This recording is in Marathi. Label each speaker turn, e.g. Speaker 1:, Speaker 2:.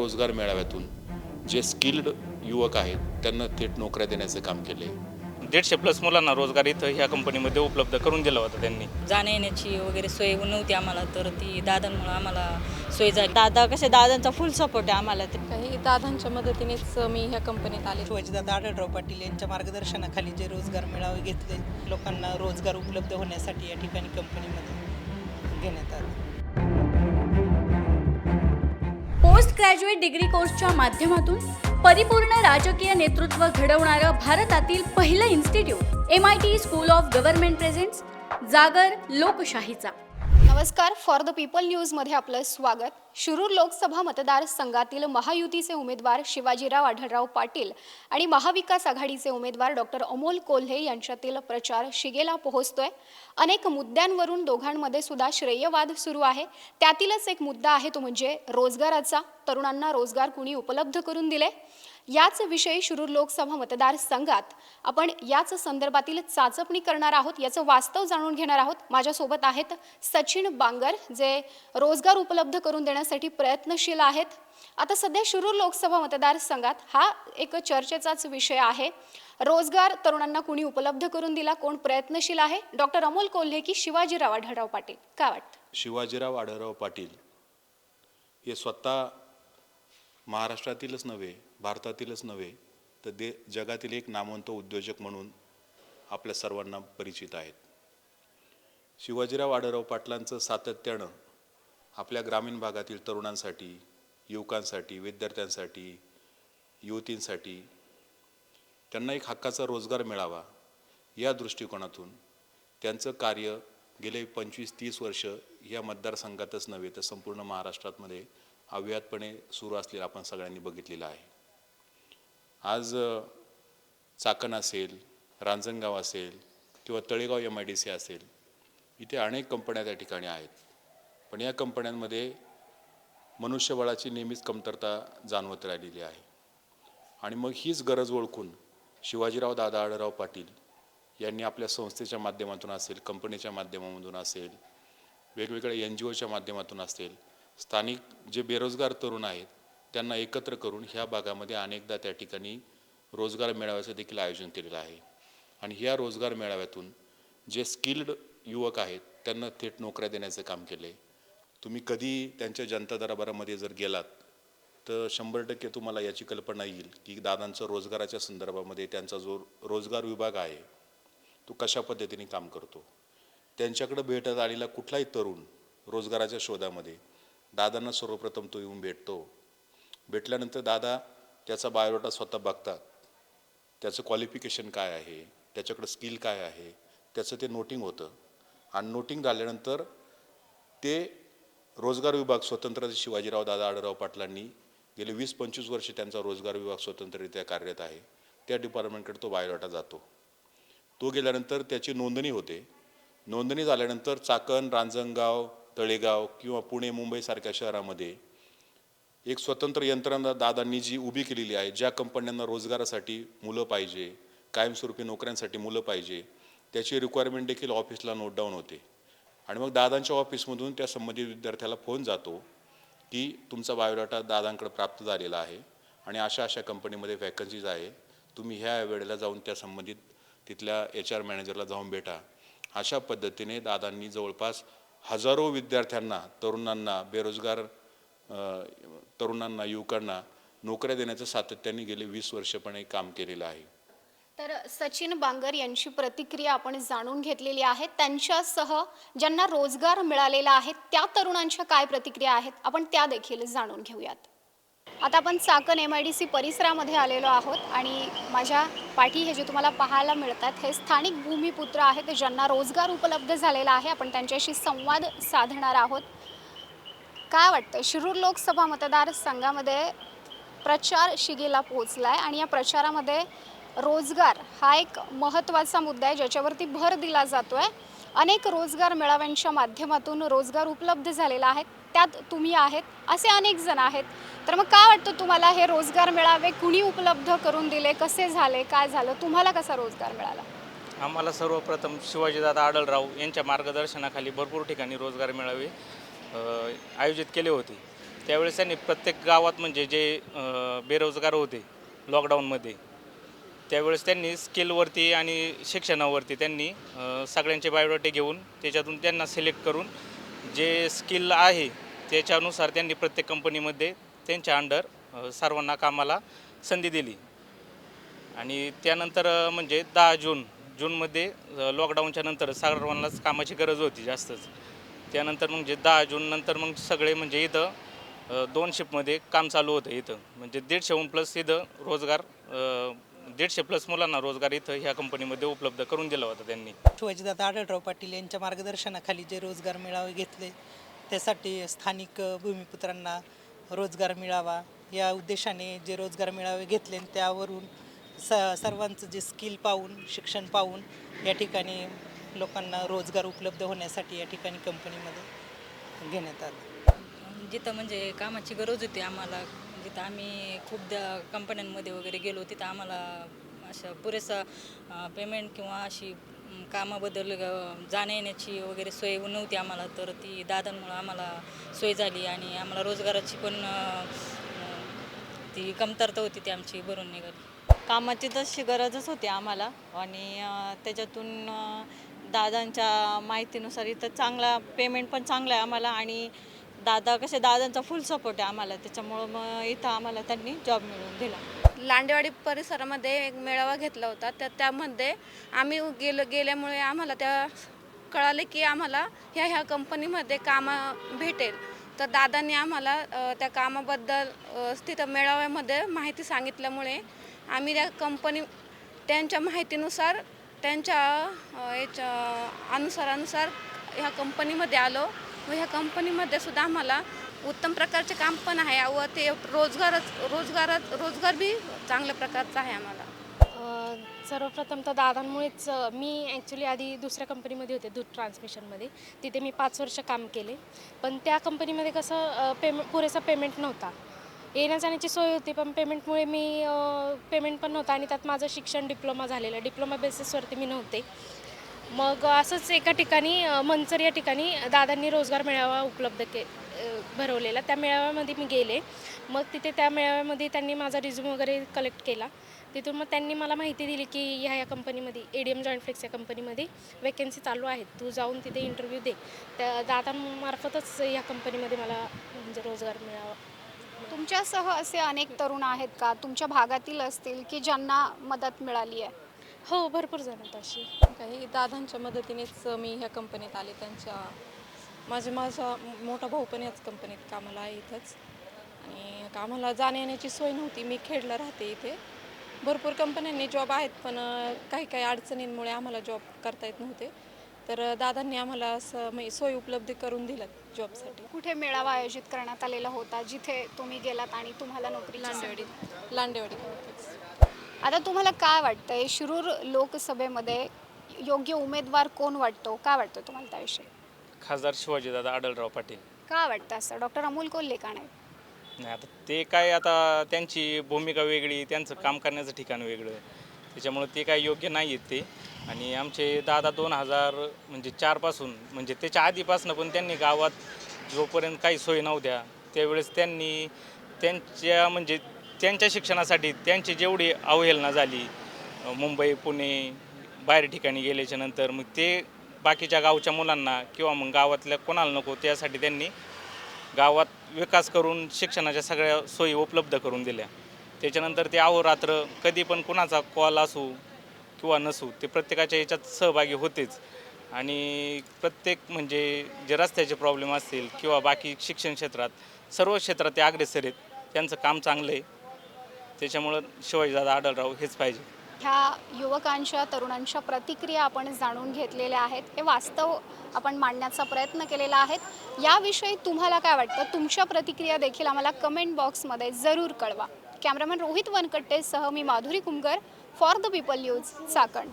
Speaker 1: रोजगार मेळाव्यातून जे स्किल्ड युवक आहेत त्यांना थेट नोकऱ्या देण्याचं काम केले
Speaker 2: दीडशे प्लस मुलांना रोजगार इथं ह्या कंपनीमध्ये उपलब्ध करून दिला होता त्यांनी.
Speaker 3: जाण्या येण्याची वगैरे सोय नव्हती आम्हाला तर ती दादांमुळे आम्हाला सोय झाली. दादा कसे दादांचा फुल सपोर्ट आहे आम्हाला. ते
Speaker 4: काही दादांच्या मदतीनेच मी ह्या कंपनीत आले.
Speaker 5: शिवाजीदादा आढळराव पाटील यांच्या मार्गदर्शनाखाली जे रोजगार मेळावे घेतले लोकांना रोजगार उपलब्ध होण्यासाठी या ठिकाणी कंपनीमध्ये घेण्यात आले.
Speaker 6: ग्रॅज्युएट डिग्री कोर्सच्या माध्यमातून परिपूर्ण राजकीय नेतृत्व घडवणारं भारतातील पहिलं institute M I T school of government presents जागर लोकशाहीचा.
Speaker 7: नमस्कार. फॉर द पीपल न्यूजमध्ये आपलं स्वागत. शिरूर लोकसभा मतदारसंघातील महायुतीचे उमेदवार शिवाजीराव आढळराव पाटील आणि महाविकास आघाडीचे उमेदवार डॉक्टर अमोल कोल्हे यांच्यातील प्रचार शिगेला पोहोचतोय. अनेक मुद्द्यांवरून दोघांमध्ये सुद्धा श्रेयवाद सुरू आहे. त्यातीलच एक मुद्दा आहे तो म्हणजे रोजगाराचा. तरुणांना रोजगार कुणी उपलब्ध करून दिले? याच विषयी शिरूर लोकसभा मतदारसंघात आपण याच संदर्भातील चाचपणी करणार आहोत याचं वास्तव जाणून घेणार आहोत. माझ्यासोबत आहेत सचिन बांगर जे रोजगार उपलब्ध करून देण्यासाठी प्रयत्नशील आहेत. आता सध्या शिरूर लोकसभा मतदारसंघात हा एक चर्चेचाच विषय आहे. रोजगार तरुणांना कुणी उपलब्ध करून दिला कोण प्रयत्नशील आहे? डॉक्टर अमोल कोल्हे की शिवाजीराव आढळराव पाटील? काय वाटतं?
Speaker 1: शिवाजीराव आढळराव पाटील हे स्वतः महाराष्ट्रातीलच नव्हे भारतातीलच नव्हे तर दे जगातील एक नामवंत उद्योजक म्हणून आपल्या सर्वांना परिचित आहेत. शिवाजीराव आढळराव पाटलांचं सातत्यानं आपल्या ग्रामीण भागातील तरुणांसाठी युवकांसाठी विद्यार्थ्यांसाठी युवतींसाठी त्यांना एक हक्काचा रोजगार मिळावा या दृष्टिकोनातून त्यांचं कार्य गेले पंचवीस तीस वर्ष या मतदारसंघातच नव्हे तर संपूर्ण महाराष्ट्रातमध्ये अव्याहतपणे सुरू असलेलं आपण सगळ्यांनी बघितलेलं आहे. आज चाकण असेल रांजणगाव असेल किंवा Talegaon M I D C असेल इथे अनेक कंपन्या त्या ठिकाणी आहेत. पण या कंपन्यांमध्ये मनुष्यबळाची नेहमीच कमतरता जाणवत राहिलेली आहे. आणि मग हीच गरज ओळखून शिवाजीराव दादा आडराव पाटील यांनी आपल्या संस्थेच्या माध्यमातून असेल कंपनीच्या माध्यमामधून असेल वेगवेगळ्या एन जी ओच्या माध्यमातून असेल स्थानिक जे बेरोजगार तरुण आहेत त्यांना एकत्र करून ह्या भागामध्ये अनेकदा त्या ठिकाणी रोजगार मेळाव्याचं देखील आयोजन केलेलं आहे. आणि ह्या रोजगार मेळाव्यातून जे स्किल्ड युवक आहेत त्यांना थेट नोकऱ्या देण्याचं काम केलं आहे तुम्ही कधी त्यांच्या जनता दरबारामध्ये जर गेलात तर शंभर टक्के तुम्हाला याची कल्पना येईल की दादांचं रोजगाराच्या संदर्भामध्ये त्यांचा जो रोजगार विभाग आहे तो कशा पद्धतीने काम करतो. त्यांच्याकडे भेटत आलेला कुठलाही तरुण रोजगाराच्या शोधामध्ये दादांना सर्वप्रथम तो येऊन भेटतो. भेटल्यानंतर दादा त्याचा बायोडाटा स्वतः बघतात. त्याचं क्वालिफिकेशन काय आहे? त्याच्याकडं स्किल काय आहे? त्याचं ते नोटिंग होतं. आणि नोटिंग झाल्यानंतर ते रोजगार विभाग स्वतंत्र शिवाजीराव दादा आडराव पाटलांनी गेले वीस पंचवीस वर्ष त्यांचा रोजगार विभाग स्वतंत्ररित्या कार्यरत आहे. त्या डिपार्टमेंटकडे तो बायोडाटा जातो. तो गेल्यानंतर त्याची नोंदणी होते. नोंदणी झाल्यानंतर चाकण रांजणगाव तळेगाव किंवा पुणे मुंबईसारख्या शहरामध्ये एक स्वतंत्र यंत्रणा दादांनी जी उभी केलेली आहे ज्या कंपन्यांना रोजगारासाठी मुलं पाहिजे कायमस्वरूपी नोकऱ्यांसाठी मुलं पाहिजे त्याची रिक्वायरमेंट देखील ऑफिसला नोट डाऊन होते. आणि मग दादांच्या ऑफिसमधून त्या संबंधित विद्यार्थ्याला फोन जातो की तुमचा बायोडाटा दादांकडे प्राप्त झालेला आहे आणि अशा अशा कंपनीमध्ये वॅकन्सीज आहे तुम्ही ह्या वेळेला जाऊन त्या संबंधित तिथल्या एच आर मॅनेजरला जाऊन भेटा. अशा पद्धतीने दादांनी जवळपास हजारो विद्यार्थ्यांना तरुणांना बेरोजगार तरुणांना युवकांना नोकऱ्या देण्याचं सातत्याने गेले वीस वर्षपणे काम केलेलं आहे.
Speaker 7: तर सचिन बांगर यांची प्रतिक्रिया आपण जाणून घेतलेली आहे. त्यांच्यासह ज्यांना रोजगार मिळालेला आहे त्या तरुणांच्या काय प्रतिक्रिया आहेत? आपण त्या देखील जाणून घेऊयात. आता आपण Chakan M I D C परिसरामध्ये आलेलो आहोत आणि माझ्या पाठी हे जे तुम्हाला पाहायला मिळतात हे स्थानिक भूमिपुत्र आहेत ज्यांना रोजगार उपलब्ध झालेला आहे. आपण त्यांच्याशी संवाद साधणार आहोत. काय वाटतं शिरूर लोकसभा मतदारसंघामध्ये प्रचार शिगेला पोहोचला आहे आणि या प्रचारामध्ये रोजगार हा एक महत्त्वाचा मुद्दा आहे ज्याच्यावरती भर दिला जातो आहे अनेक रोजगार मेळाव्यांच्या माध्यमातून रोजगार उपलब्ध झालेला आहे. त्यात तुम्ही आहेत असे अनेक जण आहेत. तर मग काय वाटतं तुम्हाला हे रोजगार मिळावे कुणी उपलब्ध करून दिले? कसे झाले? काय झालं? तुम्हाला कसा रोजगार मिळाला?
Speaker 2: आम्हाला सर्वप्रथम शिवाजीदादा आढळराव यांच्या मार्गदर्शनाखाली भरपूर ठिकाणी रोजगार मेळावे आयोजित केले होते. त्यावेळेस त्यांनी प्रत्येक गावात म्हणजे जे बेरोजगार होते लॉकडाऊनमध्ये त्यावेळेस त्यांनी स्किलवरती आणि शिक्षणावरती त्यांनी सगळ्यांचे बायोडाटे घेऊन त्याच्यातून त्यांना सिलेक्ट करून जे स्किल आहे त्याच्यानुसार त्यांनी प्रत्येक कंपनीमध्ये त्यांच्या अंडर सर्वांना कामाला संधी दिली. आणि त्यानंतर म्हणजे दहा जून जूनमध्ये लॉकडाऊनच्या नंतर सर्वांनाच कामाची गरज होती जास्तच. त्यानंतर म्हणजे दहा जून नंतर मग सगळे म्हणजे इथं दोन शिफ्टमध्ये काम चालू होतं इथं. म्हणजे दीडशेहून प्लस इथं रोजगार दीडशे प्लस मुलांना रोजगार इथं ह्या कंपनीमध्ये उपलब्ध करून दिला होता त्यांनी.
Speaker 5: शिवाजीदादा आढळराव पाटील यांच्या मार्गदर्शनाखाली जे रोजगार मेळावे घेतले त्यासाठी स्थानिक भूमिपुत्रांना रोजगार मिळावा या उद्देशाने जे रोजगार मेळावे घेतले आणि त्यावरून स सर्वांचं जे स्किल पाहून शिक्षण पाहून या ठिकाणी लोकांना रोजगार उपलब्ध होण्यासाठी या ठिकाणी कंपनीमध्ये घेण्यात आलं.
Speaker 3: जिथं म्हणजे कामाची गरज होती आम्हाला जिथं आम्ही खूपदा कंपन्यांमध्ये वगैरे गेलो तिथं आम्हाला अशा पुरेसा पेमेंट किंवा अशी कामाबद्दल जाण्यायेण्याची जाण्या येण्याची वगैरे सोय नव्हती आम्हाला. तर ती दादांमुळं आम्हाला सोय झाली आणि आम्हाला रोजगाराची पण ती कमतरता होती ती आमची भरून निघाली.
Speaker 8: कामाची तशी गरजच होती आम्हाला आणि त्याच्यातून दादांच्या माहितीनुसार इथं चांगला पेमेंट पण चांगला आहे आम्हाला आणि दादा कसे दादांचा फुल सपोर्ट आहे आम्हाला. त्याच्यामुळं मग इथं आम्हाला त्यांनी जॉब मिळवून दिला.
Speaker 4: लांडेवाडी परिसरामध्ये एक मेळावा घेतला होता. तर त्यामध्ये आम्ही गेलो गेल्यामुळे आम्हाला त्या कळाले की आम्हाला ह्या ह्या कंपनीमध्ये कामं भेटेल. तर दादांनी आम्हाला अ, त्या कामाबद्दल अ, तिथं मेळाव्यामध्ये माहिती सांगितल्यामुळे आम्ही त्या कंपनी त्यांच्या माहितीनुसार त्यांच्या अ, याच्या अनुसारानुसार ह्या कंपनीमध्ये आलो. व ह्या कंपनीमध्ये सुद्धा आम्हाला उत्तम प्रकारचे काम पण आहे व ते रोजगारच रोजगारच रोजगार बी चांगल्या प्रकारचा आहे आम्हाला.
Speaker 9: सर्वप्रथम तर दादांमुळेच मी ॲक्च्युली आधी दुसऱ्या कंपनीमध्ये होते दूध ट्रान्समिशनमध्ये तिथे मी पाच वर्ष काम केले. पण त्या कंपनीमध्ये कसं पेमेंट पुरेसा पेमेंट नव्हता. येण्या जाण्याची सोय होती पण पेमेंटमुळे मी पेमेंट पण नव्हता आणि त्यात माझं शिक्षण डिप्लोमा झालेलं. डिप्लोमा बेसिसवरती मी नव्हते. मग असंच एका ठिकाणी मंचर या ठिकाणी दादांनी रोजगार मेळावा उपलब्ध के भरवलेला. त्या मेळाव्यामध्ये मी गेले. मग तिथे त्या मेळाव्यामध्ये त्यांनी माझा रिझ्यूम वगैरे कलेक्ट केला. तिथून मग त्यांनी मला माहिती दिली की ह्या या कंपनीमध्ये A D M joint flex या कंपनीमध्ये वेकन्सी चालू आहेत. तू जाऊन तिथे इंटरव्ह्यू दे. त्या दादांमार्फतच या कंपनीमध्ये मला म्हणजे रोजगार मिळावा.
Speaker 7: तुमच्यासह असे अनेक तरुण आहेत का? तुमच्या भागातील असतील की ज्यांना मदत मिळाली आहे?
Speaker 9: हो भरपूर जण आहेत अशी.
Speaker 4: काही दादांच्या मदतीनेच मी ह्या कंपनीत आले. त्यांच्या माझे माझा मोठा भाऊ पण याच कंपनीत कामाला आहे इथंच. आणि कामाला जाण्या येण्याची सोय नव्हती. मी खेडला राहते इथे. भरपूर कंपन्यांनी जॉब आहेत पण काही काही अडचणींमुळे आम्हाला जॉब करता येत नव्हते. तर दादांनी आम्हाला असं सोय उपलब्ध करून दिल्यात जॉबसाठी
Speaker 7: कुठे मेळावा आयोजित करण्यात आलेला होता जिथे तुम्ही गेलात आणि तुम्हाला नोकरी
Speaker 4: लांडेवाडी. लांडेवाडी.
Speaker 7: आता तुम्हाला काय वाटतंय? शिरूर लोकसभेमध्ये योग्य उमेदवार कोण वाटतो? काय वाटतं तुम्हाला त्याविषयी?
Speaker 2: खासदार शिवाजीदादा आढळराव पाटील.
Speaker 7: का वाटतं असं? डॉक्टर अमोल कोल्हे का नाही?
Speaker 2: नाही आता ते काय आता त्यांची भूमिका वेगळी त्यांचं काम करण्याचं ठिकाण वेगळं. त्याच्यामुळं ते काय योग्य नाही आहेत ते. आणि आमचे दादा दोन हजार म्हणजे चारपासून म्हणजे त्याच्या आधीपासून पण त्यांनी गावात जोपर्यंत काही सोयी नव्हत्या त्यावेळेस त्यांनी त्यांच्या म्हणजे त्यांच्या शिक्षणासाठी त्यांची जेवढी अवहेलना झाली मुंबई पुणे बाहेर ठिकाणी गेल्याच्यानंतर मग ते बाकीच्या गावच्या मुलांना किंवा मग गावातल्या कोणाला नको त्यासाठी त्यांनी गावात विकास करून शिक्षणाच्या सगळ्या सोयी उपलब्ध करून दिल्या. त्याच्यानंतर ते अहोरात्र कधी पण कुणाचा कॉल असू किंवा नसू ते प्रत्येकाच्या याच्यात सहभागी होतेच. आणि प्रत्येक म्हणजे जे रस्त्याचे प्रॉब्लेम असतील किंवा बाकी शिक्षण क्षेत्रात सर्व क्षेत्रात ते अग्रेसर आहेत त्यांचं काम चांगलं आहे. त्याच्यामुळं शिवाजीदादा आढळराव हेच पाहिजे.
Speaker 7: ह्या युवकांच्या तरुणांच्या प्रतिक्रिया आपण जाणून घेतलेल्या आहेत. हे वास्तव आपण मांडण्याचा प्रयत्न केलेला आहे याविषयी तुम्हाला काय वाटतं? तुमच्या प्रतिक्रिया देखील आम्हाला कमेंट बॉक्समध्ये जरूर कळवा. कॅमेरामॅन रोहित वनकट्टेसह मी Madhuri Kumkar for the people news Chakan.